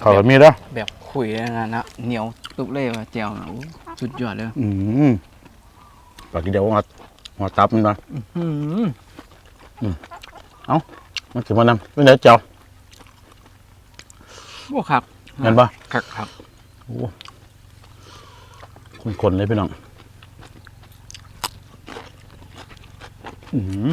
เขาก็มีแล้วแบบขุยเลยนะนะเหนียวตุกเลยว่ะเจียวนะอู้สุดยอดเลยอืมปากเดียวหัวหัวตับมันมาอืมมันถึงมานำเป็นไงเจ้าโอ้ครับเห็นปะครับครับคนๆเลยพี่น้อง อืม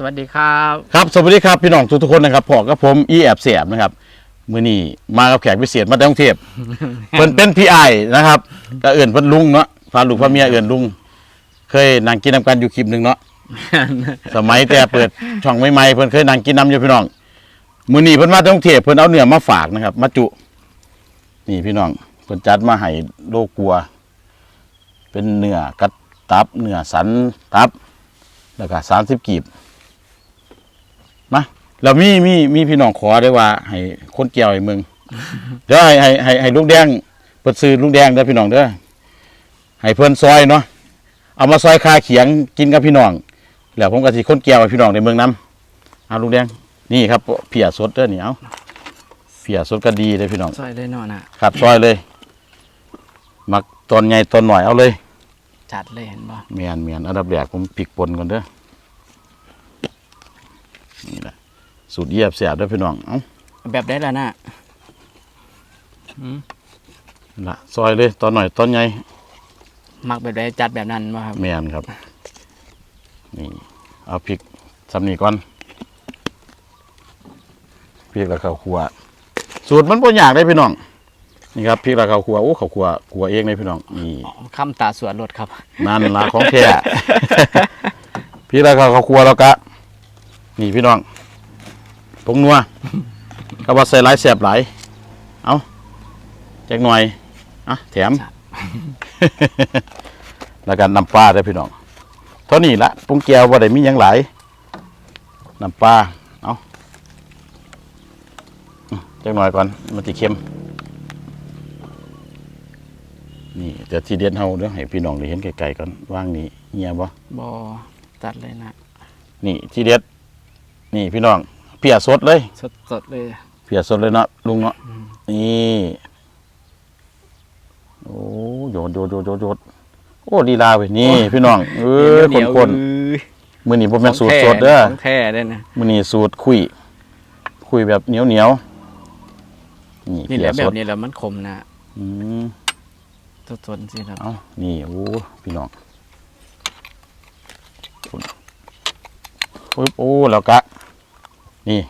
สวัสดีครับครับสวัสดีครับพี่น้องทุกๆคนนะครับพอกับผมอีแอบเสียบนะครับมื้อนี้มากับแขกพิเศษมาจากกรุงเทพเพิ่นเป็นพี่ไอายนะครับก็เอื่นเพิ่นลุงเนาะพาลูกพาเมียเอื่นลุง เคยนั่งกินน้ำกันอยู่คลิปหนึ่งเนาะสมัยแต่เปิดช่องใหม่ๆเพิ่นเคยนั่งกินน้ำอยู่พี่น้องมื้อนี้เพิ่นมาจากกรุงเทพเพิ่นเอาเนื้อมาฝากนะครับ มาจุ นี่พี่น้องเพิ่นจัดมาให้โลกัว เป็นเนื้อกัดตับเนื้อสันตับ แล้วก็สามสิบกีบมา แล้วมีมีมีพี่น้องขอได้ว่า ให้คนเกี่ยวให้มึงเดี๋ยวให้ให้ให้ให้ลุงแดงเปิดซื้อลุงแดงเด้อพี่น้องเด้อให้เพิ่นซอยเนาะเอามาซอยคาเขียงกินกับพี่น้องแล้วผมก็สิคนเกี่ยวให้พี่น้องในเมืองนํเอาลุงแดงนี่ครับเพียสดเด้อนี่เอาเพียสดก็ดีเลยพี่น้องซอยเลยเนาะนะครับซอยเลย มักตอนใหญ่ตอนหน่อยเอาเลย จัดเลยเห็นป่ะเมียนเมียนอันดับแรกผมปิกปนก่อนเด้อนี่แหละ สูตรเยียบเสียบเด้อพี่น้องเอ้าแบบได้แล้วนะอืมนั่นละซอยเลยตอนหน่อยตอนใหญ่มักแบบได้จัดแบบนั้นป่ะครับเมียนครับ นี่เอาพริกสำนีก่อนพริกแล้วข้าวคั่วสูตรมันบ่ยากเลยพี่น้องนี่ครับพริกแล้วข้าวคั่วโอ้ข้าวคั่วคั่วเองเลยพี่น้องนี่อ๋อคำตาสวนรถครับนั่นละของแท้พี่แล้วก็เขาครัวแล้วก็นี่พี่น้อง ผงนัวก็ว่าใส่หลายแสบหลายเอาแจ็กหน่อยอะแถม แล้วก็น้ำปลาได้อพี่น้องเท่านี้ละปรุงแก้วว่าได้มีหยังหลายน้ำปลาเอาอืมแจ็กหน่อยก่อนมันจะเค็มนี่เดี๋ยวที่เด็ดเฮาเดี๋ยวให้พี่น้องได้เห็นไกลๆก่อนว่างนี่เงียบ่บอจัดเลยนะ นี่ที่เด็ดนี่พี่น้อง เพียสดเลย สดสดๆเลย เพียสดเลยเนาะลุงเนาะนี่โอ้โยนโยนโยนโยนโยนโอ้ลีลาเว้ยนี่ พี่น้องเออเหคนยวคนอื้อๆมือนี่ผมเป็นสูตรสดเด้อของแท้เด้อนะมือนี่สูตรคุย คุยแบบเหนียวเหนียวๆนี่นี่เพีแหยละสแบบดนี้แล้วมันคมนะอืมสดสดๆสิครับเอานี่โอ้พี่น้องปึ๊บโอ้แล้วก็ นี่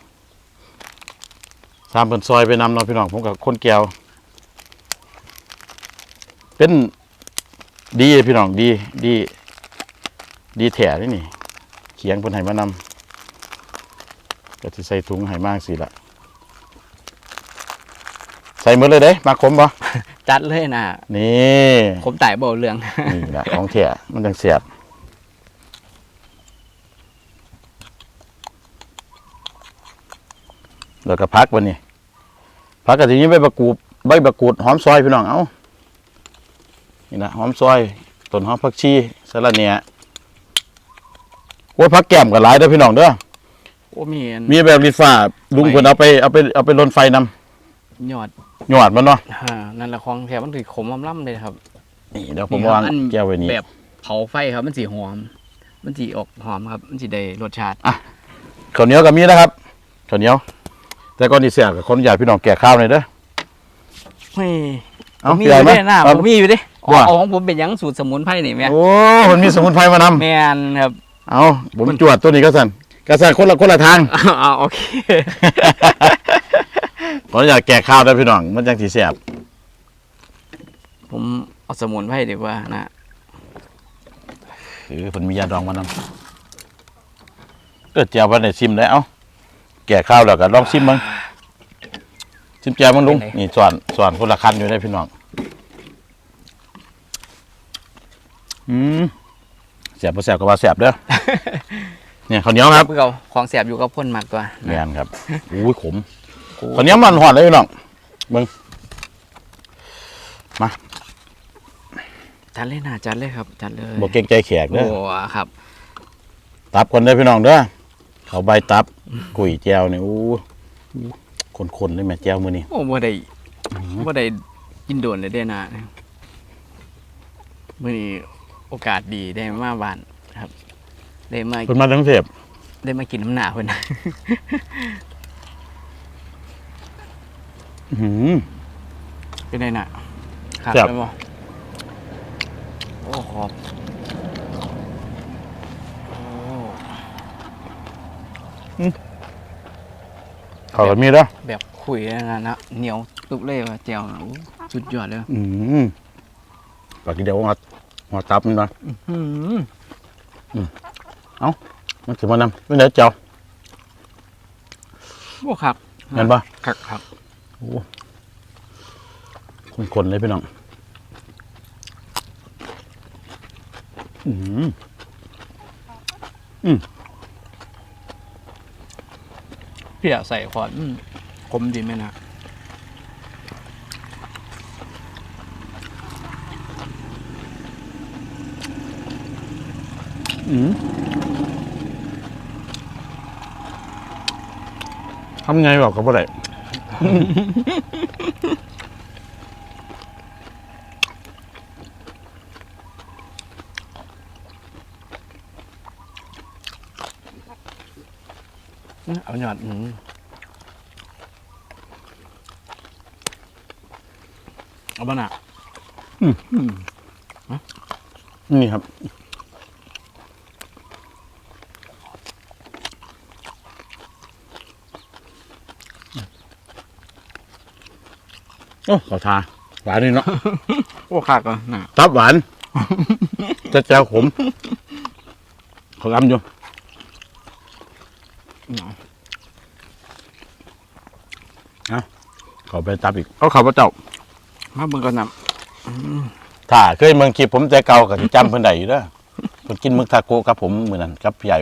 สามเป็นซอยไปนำเนาะพี่น้องผมกับคนแก้ว เป็นดีพี่น้องดีดีดีแถนี่นี่ เขียงเพิ่นให้มานำก็สิใส่ถุงให้มากสิละใส่หมดเลยเด้มาขมบ่จัดเลยนะนี่ ผมไต่เบาเรื่องนี่แหละของแท้มันจังเสียบ แล้วก็พักวันนี้พักกับทีนี้ใบประกูดใบประกูดหอมซอยพี่น้องเอานี่นะหอมซอยต้นหอมผักชีสะระเนียโอ้ยพักแก้มกับหลายเด้อพี่น้องเด้อโอ้มีอันมีแบบลิฟ้าลุงเพิ่นเอาไปเอาไปเอาไปลนไฟนำยอดหยอดมันเนาะอ่านั่นแหละของแท้มันถือขมล่ำๆเลยครับนี่เดี๋ยวผมนี่ครับวางอันแก้วไว้นี่แบบเผาไฟครับมันสีหอม มันสีออกหอมครับ มันสีได้รสชาติข้าวเหนียวก็มีนะครับข้าวเหนียว แต่ก่อนที่เสียกับคนอยากพี่น้องแก่ข้าวหน่อยเด้อ เฮ้ยเอาผมมีพี่อใหญ่ยู่ไหมเด้หน้าเอาผมมีอยู่เด้อ๋อว่าเอาของผมเป็นหยังสูตรสมุนไพรนี่แม่โอ้มันมีสมุนไพรมานำแม่นครับ เอาผมจวดตัวนี้ก็สั่นก็สั่นคนละคนละทาง เอาโอเคขออยากแก่ข้าวได้อพี่น้อง มันจังสีแสบผมเอาสมุนไพรดีกว่านะหรือผมมียาดองมานำเกิดเจียววันไหนซิมได้เอา แก่ข้าวแล้วก็ลองซิมมั้งซิมแจวมั้งลุงนี่ส่วนส่วนคนละคันอยู่ได้อพี่น้องอืมแสบพอแสบก็ว่าแสบเด้อเนี่ยข้าวเหนียวครับเพื่อเอาของแสบอยู่กับพ่นมากตัวแมนครับอุ้ยขมข้าวเหนียวมันหอดเลยพี่น้องจัดเลยนะจัดเลยครับจัดเลยบอกเก่งใจแขกโอ้เด้อครับ ตับก่อนเด้อพี่น้องเด้อเขาใบตับ กุยแจวเนี่ยอู้คนๆเลยแม่แจวมือนี่โอ้บ่ได้บ่ได้กินโดนเลยเด้นะมื้อนี้โอกาสดีได้มาบ้านครับ ได้มาเพิ่นมาทั้งเทพได้มากินน้ำหนาเพิ่นอื้อหือเป็นไงน่ะครับครับไปบ่โอ้ขอบ เขาก็มีเด้อแบบขุยนะนะเหนียวตุบเลยว่าแจ่วน่ะโอ้สุดยอดเลยอืมปากกินเดียวหัวหัวตับมันนะอืมมันถือมานำเป็นไงเจ้าโอ้ครับเห็นปะครับครับคนๆเลยพี่น้องอืมพี่อ ยากใส่ขอดอืมคมดีไหมนะอืมทำไงบอกกับว่าไร เอาหยอดอืมเอาบ้าน่ะนี่ครับ โอ้ขอทา หวานนี่เนาะ โอ้คักอะน่ะ ตับหวาน จะแจวขมเขากำอยู่ เขาไปตับอีกเอาเขาพระเจ้ามาเบิ่งกันนะถ้าเคยเมืองคลิปผมแต่เก่าก็สิจำเพิ่นได้อยู่เด้อเพิ่นกินหมึกทาโกะกับผมมื้อนั้นกับพี่ใหญ่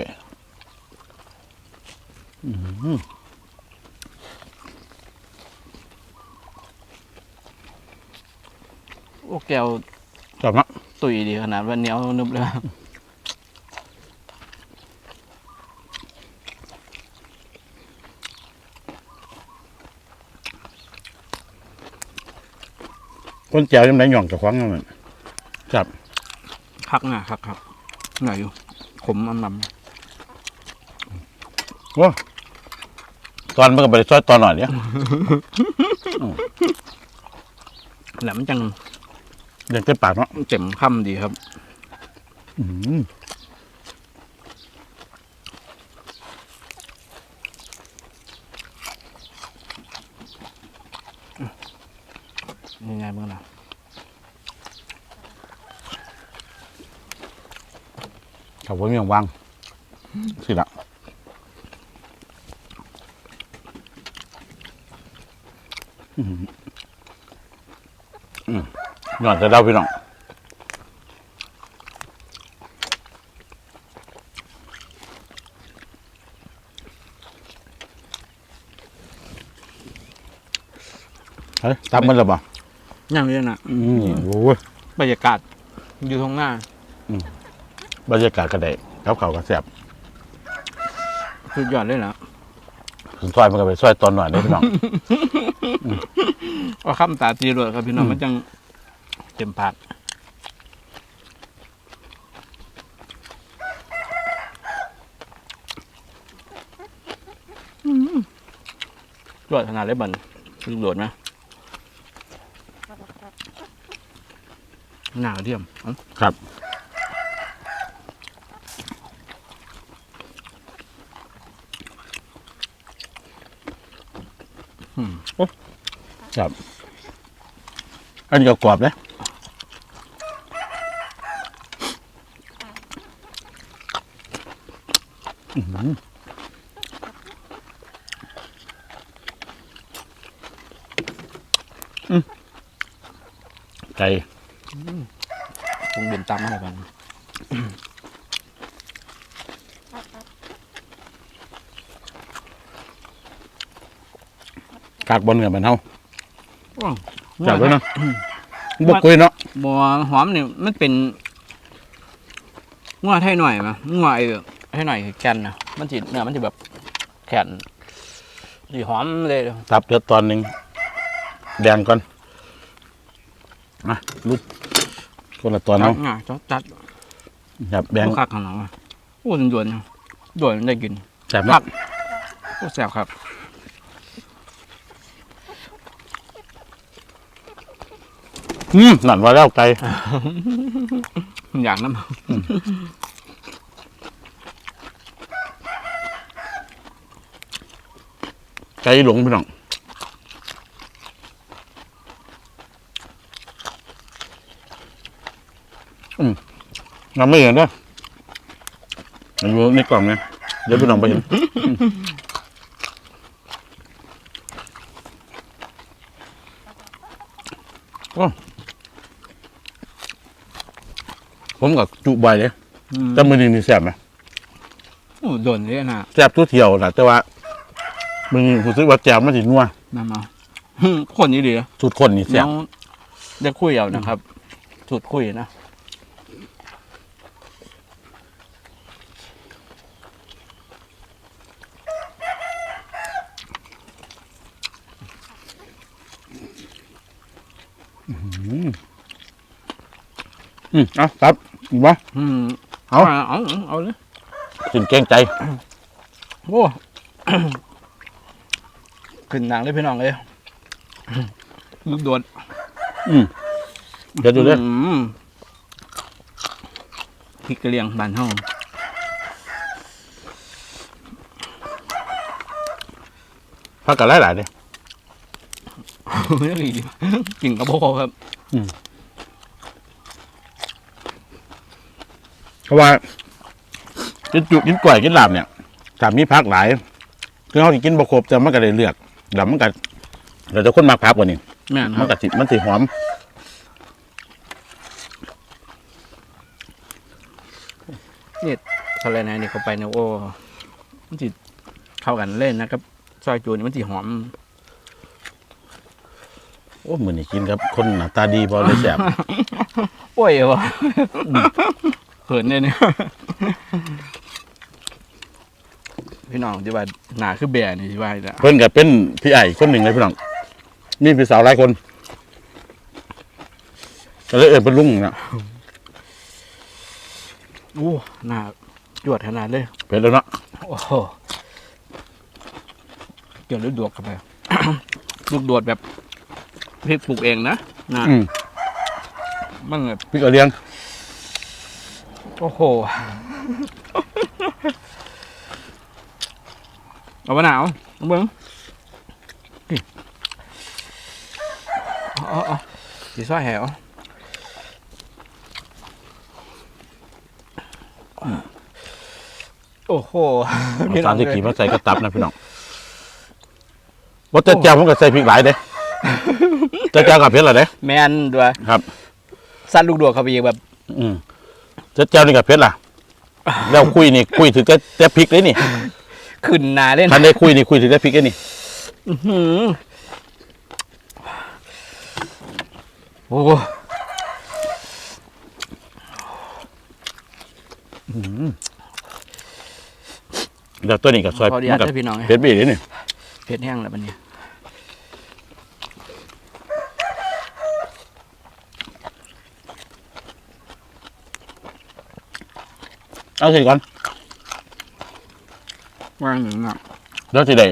โอ้แก้วชอบเนาะ ตุยดีขนาดว่าเหนียวนึบเลย คนแจวยังไดหย่องเจะคว้าของนั่นครับคักน่ะคักครับหน่อยอยู่ขมอำลว้าตอนมันก็บ่ได้ซอยตอนหน่อยเดียวำแหลมจังเรียงเต็มปากเนาะเจ็มคำดีครับ อืม ยังไงเบิ่งนะขาบ่มีหยังวางสิละอืมอืมหย่อนจะเดาพี่น้องเฮ้ยตามมันหรือเปล่า ย่างนี้นะอืมโอ้ยบรรยากาศอยู่ตรงหน้าบรรยากาศก็ได้กับเขาวก็แซ่บสุดยอดเลยนะถึงซอยมันก็ไปซอยตอนหน่อยได้พี่น้องว่าคำตาตีรวดครับพี่น้องอืมมันจังเต็มปากรวดขนาดเลยบันลูกโดดไหม หนาวเดียมเอ้าครับครับ อันนี้ก็กรอบเลยอื้อหืออืมไก่ ตำอะไรบ้างกากบนกันบ้นเฮาจับด้วยเนาะบกคุยเนาะบัวหอมเนี่ยมันเป็นงัวไทยหน่อยมั้ยงัวไอ้ไทยหน่อยแกนนะมันจิเนื้อมันจะแบบแข็งสีหอมเลยตับเดือดตอนหนึ่งแดงก่อนมาลุก คนละตอนจัเนาะดง่ายจัดจัดครับแดงลูกคักข้างหลังอะโอ้ด่วนๆด่วนได้กินแซ่บครัเนาะบโอ้แซ่บครับอืมนั่นว่าแล้วไก่อยากน้ำไก่หลงพี่น้อง อืมเราไม่เห็นด้วยอยู่ในกล่องเนี่ยเดี๋ยวพี่น้องไปเห็นโอ้ผมกับจุใบเลยแต่มือนี้นี่แซ่บไหมโอ้ด่วนเลยนะแซ่บทั่วเที่ยวนะแต่ว่ามือนี้รู้สึกว่าแจ่วมันสินัวนั่นเนาะคนนี้ดีอะสูตรคนนี่แซ่บน้องได้คุยเอานะครับ สุดคุยนะ อืมเอาครับอีกวะ อืมเอา เอาเอาเอาเลยถึงเกรงใจ โอ้ ขึ้นหนังเลยพี่น้องเลยลูกโดดอืมเดี๋ยวดูเด้อมพริกกระเลียงบานห้องพักกันหลายๆเลย ไม่ได้ดีกินกระโปงครับเพราะว่ากินจุกินกล้วยกินลาบเนี่ยถามมีพักหลายคือเขาสิกินบะครบแต่มันก็ได้เลือกแล้วมันก็เราจะคนมากพักกว่านี้แม่นคมัรันบก็สิมันสิหอมอะไรนะนี่เขาไปเนี่ยโอ้มันจิเข้ากันเล่นนะครับ ซอยจูนี่มันจิหอม โอ้มือนี่กินครับ คนหน้าตาดีบอเลยแซ่บโอ้ยวะเขินเนี่ยเนี่ยพี่น้องที่ว่าหนาคือแบร์นี่ที่ว่าจะเพิ่นก็เป็นพี่ไอ้คนหนึ่งเลยพี่น้องมีพี่สาวหลายคนก็เลยเอินเป็นลุงนะโอ้หนาจวดขนาดเลยเป็นแล้วเนาะโอ้โหเกี่ยวลูกดวกเข้าไป ลูกดวดแบบ พริกปลูกเองนะนะอืมมันแบบพี่ก็เลี้ยงโอ้โห เอามะนาวเอาเบิ้งนี่เอาเอาเอาสีซ้อยแหวโอ้โหเอาสามสิบกี่มาใส่กระตับนะพี่น้องว่าแต่เจ้าผมก็ใส่พริกหลายเด้ แต่เจ้ากับเพชรเหรอเด้แมนด้วยครับ สั้นลูกดวงเข้าไปอีกแบบ อืมแต่เจ้านี่กับเพชรล่ะ แล้วคุยนี่คุยถึงแต่แต่พริกเลยนี่ขึ้นหนาเล่นทันได้คุยนี่คุยถึงแต่พริกเลยนี่อื้อหือโอ้โหแล้วตัวนี้กับซอยพอดีมัอาจนกับจะพี่น้องไงเพชรบีเลยนี่ เผ็ดแห้งแล้วบันนี้ เอาสิก่อนว่างหนึ่งอะแล้วสิได้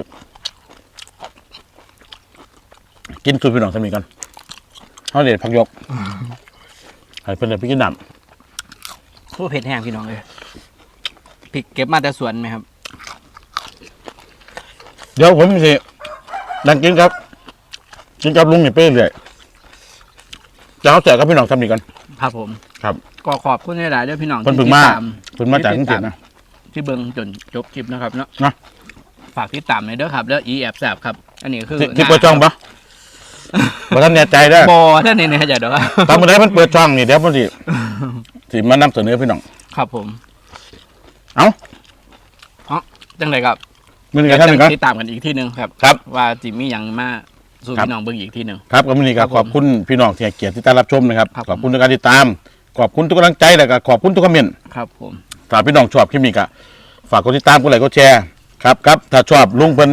กินสูตรพี่น้องสามีกันเขาเด็ดผักยกให้เพิ่นเลยไปกินน้โอ้เผ็ดแห้งพี่น้องเลยพริกเก็บมาแต่สวนไหมครับำเดี๋ยวผมสิดังกินครับ กินกับลุงนี่ไปเรื่อยจะเอาแจกกับพี่น้องสามีกันครับผมครับ ก็ขอบคุณหลายๆด้วยพี่น้องเพิ่นที่เพิ่งมาติดตามเพิ่นมาจากกรุงเทพนะ ที่เบิ้งจนจบคลิปนะครับเนาะนะ ฝากติดตามหน่อยเด้อครับแล้วอีแอบแสบครับ อันนี้คือที่ที่เปิดช่องปะบ่ท่านแน่ใจได้อบอท่านนี่เนี่ยจะเด้อครับตามมาได้มันเปิดช่องนี่เดี๋ยวมันสิสิมานำเสนอพี่น้อง ครับผมเอ้า เอ้าจังไรครับมื้อนี้ก็ท่านหนึ่งครับ ติดตามกันอีกที่หนึ่งครับ ครับ ว่าจิมีหยังมาสู่ครับ พี่น้องเบิ่งอีกที่หนึ่ง ครับก็มื้อนี้ก็ครับผมขอบคุณพี่น้องที่ให้เกียรติที่ติดตามรับชมนะครับ ครับขอบคุณทุกการติดตาม ขอบคุณทุกกำลังใจแล้วก็ขอบคุณทุกคอมเมนต์ครับผมถ้าพี่น้องชอบคลิปนี้ก็ฝากกดติดตามกดไลค์กดแชร์ครับครับถ้าชอบลุงเพิ่น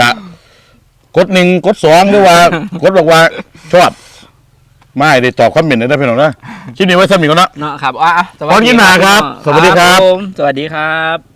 ก็กดหนึ่งกดสองหรือว่ากดบอกว่าชอบไม่ได้ตอบคอมเมนต์ได้พี่น้องนะคลิปนี้ไว้สำหรับนี้ก่อนเนาะเนาะครับอะสวัสขอบคุณดีมากครับสวัสดีครับ ผมสวัสดีครับ